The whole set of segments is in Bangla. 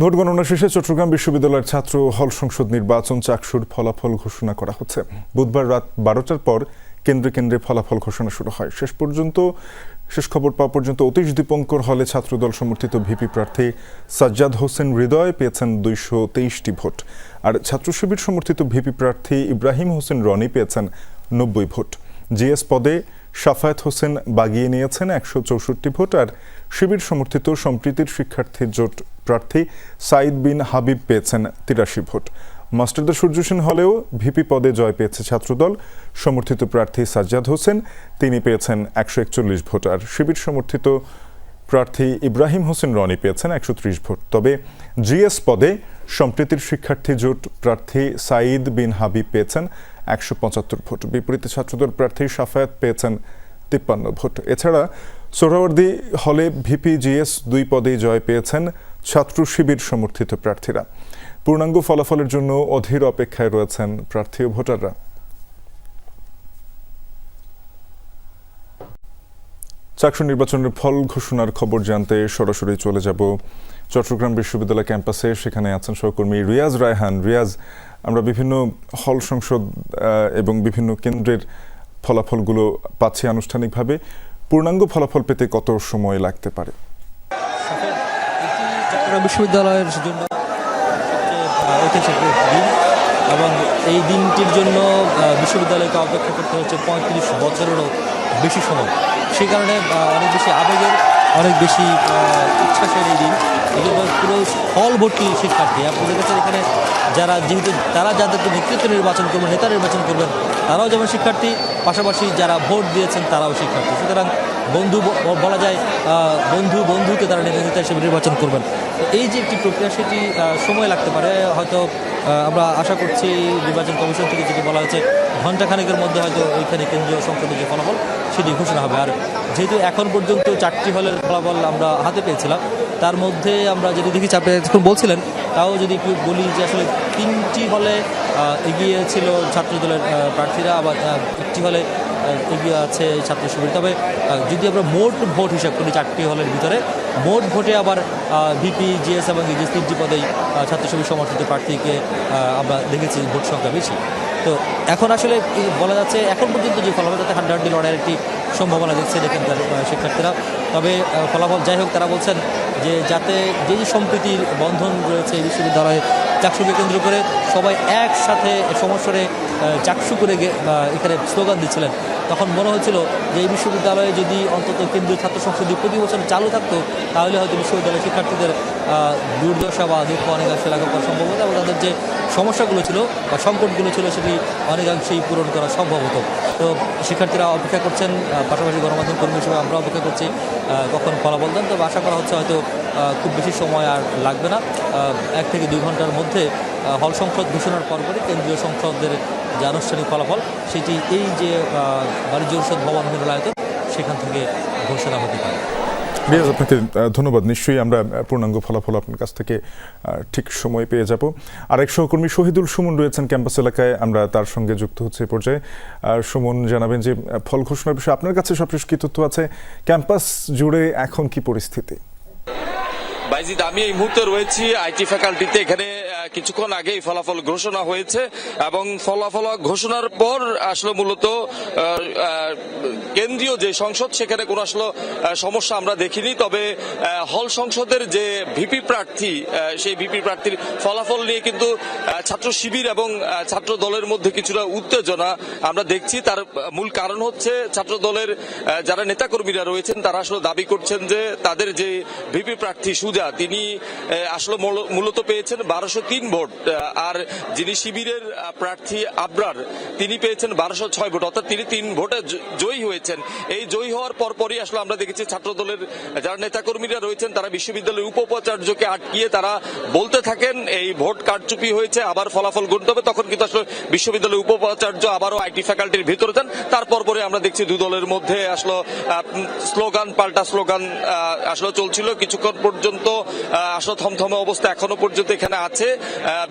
ভোট গণনা শেষে চট্টগ্রাম বিশ্ববিদ্যালয়ের ছাত্র হল সংসদ নির্বাচন চাকসুর ফলাফল ঘোষণা করা হচ্ছে। বুধবার রাত বারোটার পর কেন্দ্রে কেন্দ্রে ফলাফল ঘোষণা শুরু হয়। শেষ পর্যন্ত, শেষ খবর পাওয়া পর্যন্ত অতীশ দীপঙ্কর হলে ছাত্রদল সমর্থিত ভিপি প্রার্থী সাজ্জাদ হোসেন হৃদয় পেয়েছেন দুইশো তেইশটি ভোট। আর ছাত্র শিবির সমর্থিত ভিপি প্রার্থী ইব্রাহিম হোসেন রনি পেয়েছেন নব্বই ভোট। জিএস পদে সাফায়াত হোসেন বাগিয়ে নিয়েছেন একশো চৌষট্টি ভোট। আর শিবির সমর্থিত সম্প্রীতির শিক্ষার্থী জোট প্রার্থী সাইদ বিন হাবিব পেয়েছেন তিরাশি ভোট। মাস্টারদা সূর্য সেন হলেও ভিপি পদে জয় পেয়েছে ছাত্রদল। সমর্থিত প্রার্থী সাজ্জাদ হোসেন, তিনি পেয়েছেন একশো একচল্লিশ ভোট। আর শিবির সমর্থিত প্রার্থী ইব্রাহিম হোসেন রনি পেয়েছেন একশো ত্রিশ ভোট। তবে জিএস পদে সম্প্রীতির শিক্ষার্থী জোট প্রার্থী সাইদ বিন হাবিব পেয়েছেন একশো পঁচাত্তর ভোট। বিপরীতে ছাত্রদল প্রার্থী সাফায়াত পেয়েছেন তিপ্পান্ন ভোট। এছাড়া সোহরাওয়ার্দী হলে ভিপি জিএস দুই পদেই জয় পেয়েছেন ছাত্র শিবির সমর্থিত প্রার্থীরা। পূর্ণাঙ্গ ফলাফলের জন্য অধীর অপেক্ষায় রয়েছেন প্রার্থী ও ভোটাররা। চাকসু নির্বাচনের ফল ঘোষণার খবর জানতে সরাসরি চলে যাব চট্টগ্রাম বিশ্ববিদ্যালয় ক্যাম্পাসে। সেখানে আছেন সহকর্মী রিয়াজ রায়হান। রিয়াজ, আমরা বিভিন্ন হল সংসদ এবং বিভিন্ন কেন্দ্রের ফলাফলগুলো পাচ্ছি আনুষ্ঠানিকভাবে। পূর্ণাঙ্গ ফলাফল পেতে কত সময় লাগতে পারে? চট্টগ্রাম বিশ্ববিদ্যালয়ের জন্য ঐতিহাসিক দিন এবং এই দিনটির জন্য বিশ্ববিদ্যালয়কে অপেক্ষা করতে হচ্ছে পঁয়ত্রিশ বছরেরও বেশি সময়। সেই কারণে অনেক বেশি আবেগের, অনেক বেশি উচ্ছ্বাসের এই দিন। এই জন্য পুরো হল ভর্তি শিক্ষার্থী। আপনাদের কাছে এখানে যারা, যেহেতু তারা যাদেরকে নেতৃত্ব নির্বাচন করবেন, নেতা নির্বাচন করবেন, তারাও যেমন শিক্ষার্থী, পাশাপাশি যারা ভোট দিয়েছেন, তারাও শিক্ষার্থী। সুতরাং বন্ধু বলা যায় বন্ধু বন্ধুকে তারা নেতা হিসেবে নির্বাচন করবেন। এই যে একটি প্রক্রিয়া সেটি সময় লাগতে পারে। হয়তো আমরা আশা করছি নির্বাচন কমিশন থেকে যেটি বলা হয়েছে ঘণ্টাখানেকের মধ্যে হয়তো ওইখানে কেন্দ্রীয় সংসদের যে ফলাফল সেটি ঘোষণা হবে। আর যেহেতু এখন পর্যন্ত চারটি হলের ফলাফল আমরা হাতে পেয়েছিলাম তার মধ্যে আমরা যদি দেখি আপনি এখন বলছিলেন তাও যদি একটু বলি যে আসলে তিনটি হলে আহ, এগিয়ে ছিল ছাত্রদলের প্রার্থীরা আবার একটি হলে এগিয়ে আছে ছাত্র শিবির। তবে যদি আমরা মোট ভোট হিসাব করি চারটি হলের ভিতরে, মোট ভোটে আবার ভিপি জিএস এবং ইজিএস তিনটি পদেই ছাত্র শিবির সমর্থিত প্রার্থীকে আমরা দেখেছি ভোট সংখ্যা বেশি। তো এখন আসলে বলা যাচ্ছে, এখন পর্যন্ত যে ফলাফল, তাতে হাড্ডাহাড্ডি লড়াইয়ের একটি সম্ভাবনা দেখছে এখানকার শিক্ষার্থীরা। তবে ফলাফল যাই হোক, তারা বলছেন যে যাতে যে যে সম্প্রীতির বন্ধন রয়েছে এই বিশ্ববিদ্যালয়ে চাকসুকে কেন্দ্র করে সবাই একসাথে সমস্যারে চাকসু করে এখানে স্লোগান দিচ্ছিলেন। তখন মনে হয়েছিল যে এই বিশ্ববিদ্যালয়ে যদি অন্তত কেন্দ্রীয় ছাত্র সংসদীয় প্রতিবছর প্রতি বছর চালু থাকতো, তাহলে হয়তো বিশ্ববিদ্যালয়ের শিক্ষার্থীদের দুর্দশা বা দুঃখ অনেকাংশে করা সম্ভব হতো এবং তাদের যে সমস্যাগুলো ছিল বা সংকটগুলো ছিল সেটি অনেকাংশেই পূরণ করা সম্ভব হতো। তো শিক্ষার্থীরা অপেক্ষা করছেন পাশাপাশি গণমাধ্যম কর্মী হিসেবে আমরা অপেক্ষা করছি কখন ফলাফল দেন। তবে আশা করা হচ্ছে হয়তো খুব বেশি সময় আর লাগবে না। এক থেকে দুই ঘণ্টার মধ্যে হল সংসদ ঘোষণার পরপরই কেন্দ্রীয় সংসদের যে আনুষ্ঠানিক ফলাফল, সেটি এই যে বাণিজ্য পরিষদ ভবন মিলনায়তন, সেখান থেকে ঘোষণা হতে পারে। রিয়াজ আপনাকে ধন্যবাদ। নিশ্চয়ই আমরা পূর্ণাঙ্গ ফলাফল আপনার কাছ থেকে ঠিক সময় পেয়ে যাব। এক সহকর্মী শহীদুল সুমন রয়েছেন ক্যাম্পাস এলাকায়। আমরা তার সঙ্গে যুক্ত হচ্ছে পর্যায়ে। আর সুমন, জানাবেন যে ফল ঘোষণার বিষয়ে আপনার কাছে সবশেষ কি তথ্য আছে? ক্যাম্পাস জুড়ে এখন কি পরিস্থিতি? বাইজিদ আমি এই মুহূর্তে রয়েছি আইটি ফ্যাকাল্টিতে। এখানে কিছুক্ষণ আগেই ফলাফল ঘোষণা হয়েছে এবং ফলাফল ঘোষণার পর আসলে মূলত কেন্দ্রীয় যে সংসদ, সেখানে কোনো আসলে সমস্যা আমরা দেখিনি। তবে হল সংসদের যে ভিপি প্রার্থী সেই ভিপি প্রার্থীর ফলাফল নিয়ে কিন্তু ছাত্র শিবির এবং ছাত্র দলের মধ্যে কিছুটা উত্তেজনা আমরা দেখছি। তার মূল কারণ হচ্ছে ছাত্র দলের যারা নেতাকর্মীরা রয়েছেন, তারা আসলে দাবি করছেন যে তাদের যে ভিপি প্রার্থী সুজা, তিনি আসলে মূলত পেয়েছেন বারোশো তিন ভোট আর যিনি শিবিরের প্রার্থী আবরার, তিনি পেয়েছেন বারোশো ছয় ভোট, অর্থাৎ তিনি তিন ভোটে জয়ী হয়েছেন। এই জয়ী হওয়ার পরপরই আসলে আমরা দেখেছি ছাত্র দলের যারা নেতাকর্মীরা রয়েছেন, তারা বিশ্ববিদ্যালয়ের উপাচার্যকে আটকিয়ে তারা বলতে থাকেন, এই ভোট কারচুপি হয়েছে, আবার ফলাফল গুনতে হবে। তখন কিন্তু আসলে বিশ্ববিদ্যালয়ের উপাচার্য আবারও আইটি ফ্যাকাল্টির ভিতরে যান। তারপর পরে আমরা দেখছি দু দলের মধ্যে আসলে স্লোগান, পাল্টা স্লোগান আসলে চলছিল। কিছুক্ষণ পর্যন্ত আসলে থমথমে অবস্থা এখনও পর্যন্ত এখানে আছে।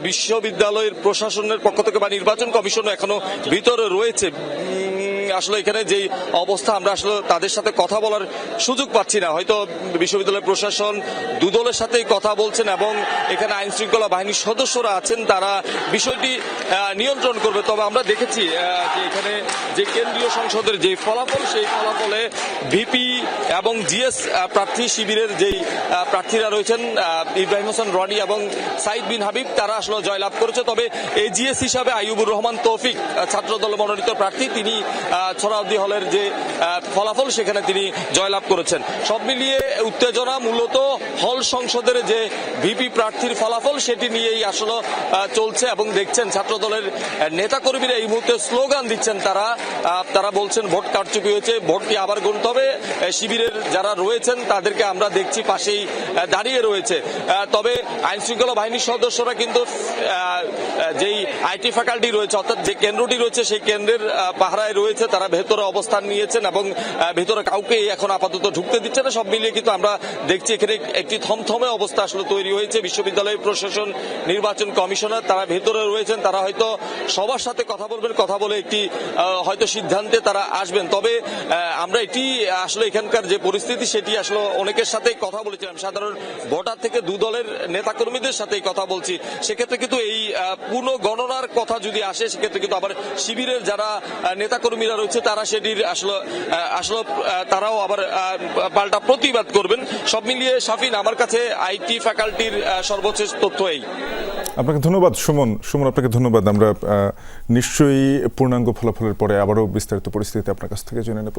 বিশ্ববিদ্যালয়ের প্রশাসনের পক্ষ থেকে বা নির্বাচন কমিশনও এখনও ভিতরে রয়েছে। আসলে এখানে যেই অবস্থা, আমরা আসলে তাদের সাথে কথা বলার সুযোগ পাচ্ছি না। হয়তো বিশ্ববিদ্যালয় প্রশাসন দুদলের সাথেই কথা বলছেন এবং এখানে আইন শৃঙ্খলা বাহিনীর সদস্যরা আছেন, তারা বিষয়টি নিয়ন্ত্রণ করবে। তবে আমরা দেখেছি যে এখানে যে কেন্দ্রীয় সংসদের যে ফলাফল, সেই ফলাফলে ভিপি এবং জিএস প্রার্থী শিবিরের যেই প্রার্থীরা রয়েছেন ইব্রাহিম হোসেন, রনি এবং সাইদ বিন হাবিব, তারা আসলে জয়লাভ করেছে। তবে এজিএস হিসাবে আইয়ুবুর রহমান তৌফিক ছাত্রদল মনোনীত প্রার্থী, তিনি ছড়াউদ্দি হলের যে ফলাফল সেখানে তিনি জয়লাভ করেছেন। সব মিলিয়ে উত্তেজনা মূলত হল সংসদের যে ভিপি প্রার্থীর ফলাফল সেটি নিয়েই আসলে চলছে এবং দেখছেন ছাত্রদলের আহ, নেতাকর্মীরা এই মুহূর্তে স্লোগান দিচ্ছেন তারা। তারা বলছেন ভোট কারচুপি হয়েছে ভোটটি আবার গুনতে হবে। শিবিরের যারা রয়েছেন তাদেরকে আমরা দেখছি পাশেই দাঁড়িয়ে রয়েছে। তবে আইন শৃঙ্খলা বাহিনীর সদস্যরা কিন্তু যেই আইটি ফ্যাকাল্টি রয়েছে অর্থাৎ যে কেন্দ্রটি রয়েছে সেই কেন্দ্রের পাহারায় রয়েছে তারা ভেতরে অবস্থান নিয়েছেন এবং ভেতরে কাউকে এখন আপাতত ঢুকতে দিচ্ছে না। সব মিলিয়ে কিন্তু আমরা দেখছি এখানে একটি থমথমে অবস্থা আসলে তৈরি হয়েছে। বিশ্ববিদ্যালয় প্রশাসন, নির্বাচন কমিশনার তারা ভেতরে রয়েছেন। তারা হয়তো সবার সাথে কথা বলবেন, কথা বলে একটি হয়তো সিদ্ধান্তে তারা আসবেন। তবে আমরা এটি আসলে এখানকার যে পরিস্থিতি, সেটি আসলে অনেকের সাথেই কথা বলেছিলাম। সাধারণ ভোটার থেকে দু দলের নেতাকর্মীদের সাথেই কথা বলছি। সেক্ষেত্রে কিন্তু এই পুনঃ গণনার কথা যদি আসে, সেক্ষেত্রে কিন্তু আবার শিবিরের যারা নেতাকর্মীরা রয়েছে তারা সেটির আসলে আসলে তারাও আবার পাল্টা প্রতিবাদ করবেন। সব মিলিয়ে শাফিন, আমার কাছে আইটি ফ্যাকাল্টির সর্বশেষ তথ্য এই। আপনাকে ধন্যবাদ, সুমন। সুমন, আপনাকে ধন্যবাদ। আমরা নিশ্চয়ই পূর্ণাঙ্গ ফলাফলের পরে আবারও বিস্তারিত পরিস্থিতি আপনার কাছ থেকে জেনে নেব।